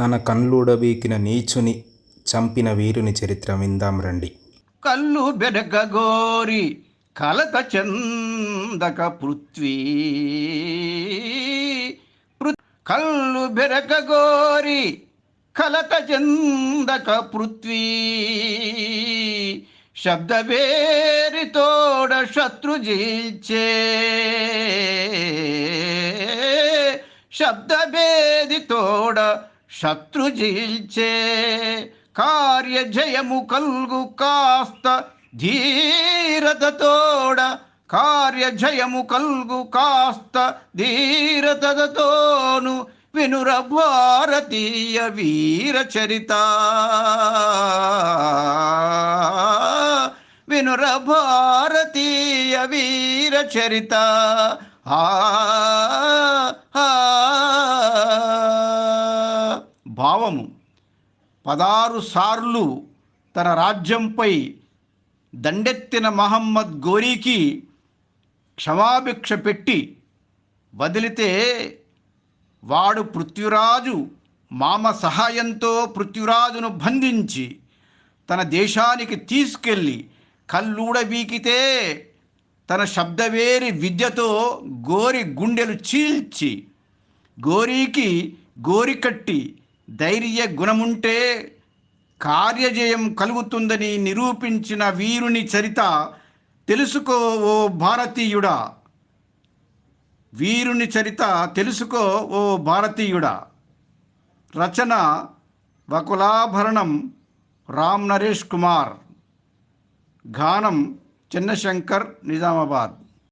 తన కన్నుడబీకిన నీచుని చంపిన వీరుని చరిత్ర విందాం రండి. కళ్ళు బెరగగోరి కలత చందక పృథ్వీ. పృ- బెరగగోరి కలత చందక పృథ్వీ. శబ్దవేరి తోడ శత్రు జీల్చే. శబ్దభేది తోడ శత్రు జీల్చే కార్య జయము కల్గు కాస్త ధీరతతోడ కార్య జయము కల్గు కాస్త ధీరతతోను వినుర భారతీయ వీర చరిత. వినుర భారతీయ వీర చరిత. ఆ ఆ. పదారు సార్లు తన రాజ్యంపై దండెత్తిన మహమ్మద్ గోరీకి క్షమాభిక్ష పెట్టి వదిలితే వాడు పృథ్వీరాజు మామ సహాయంతో పృథ్వీరాజును బంధించి తన దేశానికి తీసుకెళ్ళి కల్లూడబీకితే తన శబ్దవేరి విద్యతో గోరి గుండెలు చీల్చి గోరీకి గోరి కట్టి ధైర్య గుణముంటే కార్యజయం కలుగుతుందని నిరూపించిన వీరుని చరిత తెలుసుకో ఓ భారతీయుడా. వీరుని చరిత తెలుసుకో ఓ భారతీయుడా. రచన వకులాభరణం రామ్ నరేష్ కుమార్. గానం చిన్నశంకర్ నిజామాబాద్.